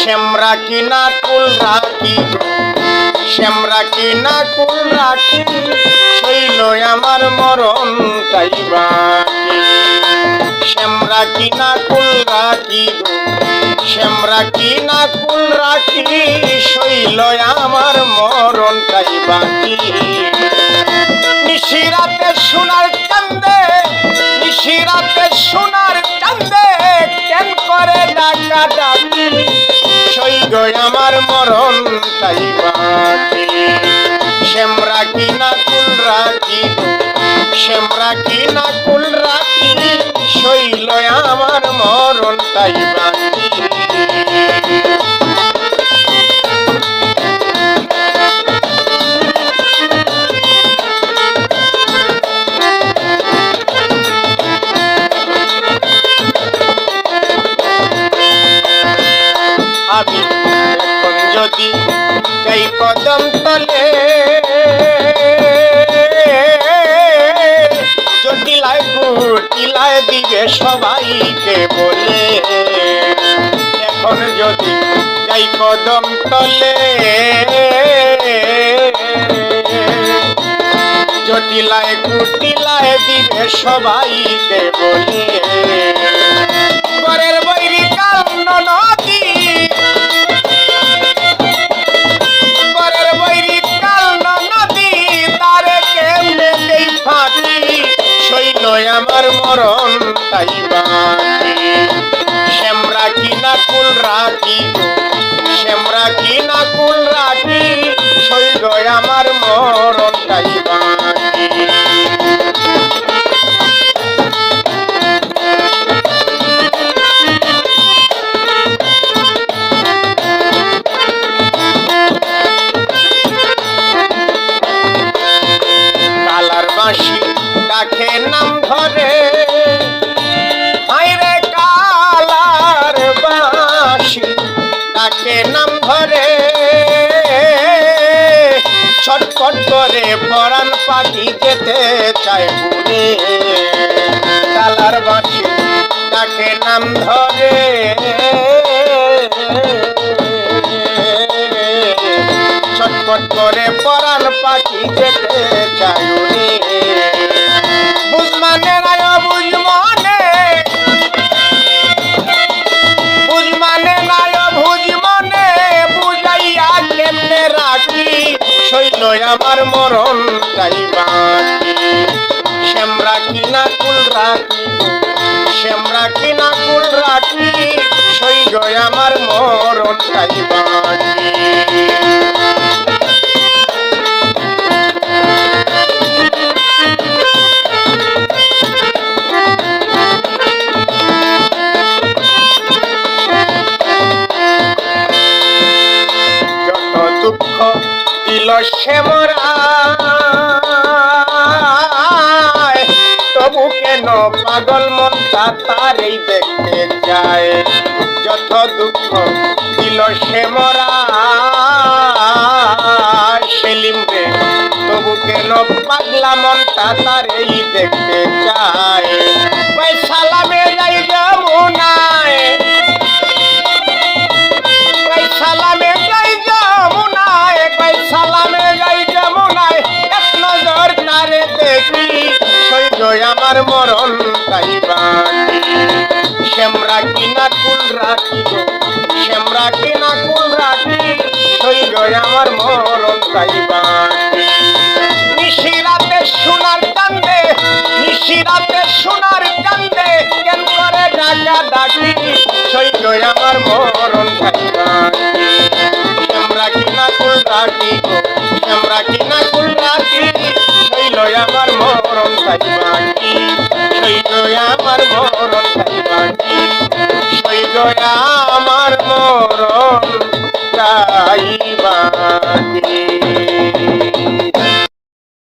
শ্যামরা কি না কুল রাখি, শ্যামরা কি না কুল রাখি শৈল আমার মরণ তাই বাকি। শ্যামরা কি না কুল রাখি, শ্যামরা কি না কুল রাখি শৈল আমার মরণ তাই বাকি। নিশিরাতে সোনার চান্দে নিশিরাতে সোনার চান্দে কেন করে ডাকা ডাকি সৈগ আমার মরণ তাই বাকি শ্যামরা কি না, কুল রাখি শ্যামরা কি না, কুল রাখি শৈল আমার মরণ তাই বাকি আমি যদি যাই কদম তলে। জটিলায় গুটিলায় দিবে সবাইকে বলে। এখন যদি যাই কদম তলে, জটিলায় গুটিলায় দিবে সবাইকে বলে। মরণ তাই ধরে। হায়রে কালার বাঁশি ডাকে নাম ধরে। ছটপট করে পরাণ পাখি যেতে চায় পুরে কালার বাঁশি ডাকে নাম ধরে। ছটপট করে পরাণ পাখি যেতে সৈন্য আমার মরণ তাই বাকি। শ্যামরা কিনা কুল রাখি, শ্যামরা কিনা কুল রাখি সৈন্য আমার মরণ তাই বাকি। দিল সে মরায়। তবু কেন পাগল মনটা তারই দেখতে যায় যত দুঃখ দিল সে মরায়। সেলিম রে, তবু কেন পাগলা মনটা তারই দেখতে চায়? আমার মরণ তাই শ্যামরা কিনা কুল রাখি শ্যামরা কিনা কুল রাখি সৈন্য আমার মরণ তাই নিশিরাতে সোনার কান্দে নিশিরাতে সোনার কান্দে কেন করে ডাকা ডাকি সৈন্য আমার মরণ খাইবা শ্যামরা কিনা কুল রাখি শ্যামরা কিনা কুল রাখি শৈল আমার মরণ শৈল আমার মরণ শৈল আমার মরণ তাই বাণী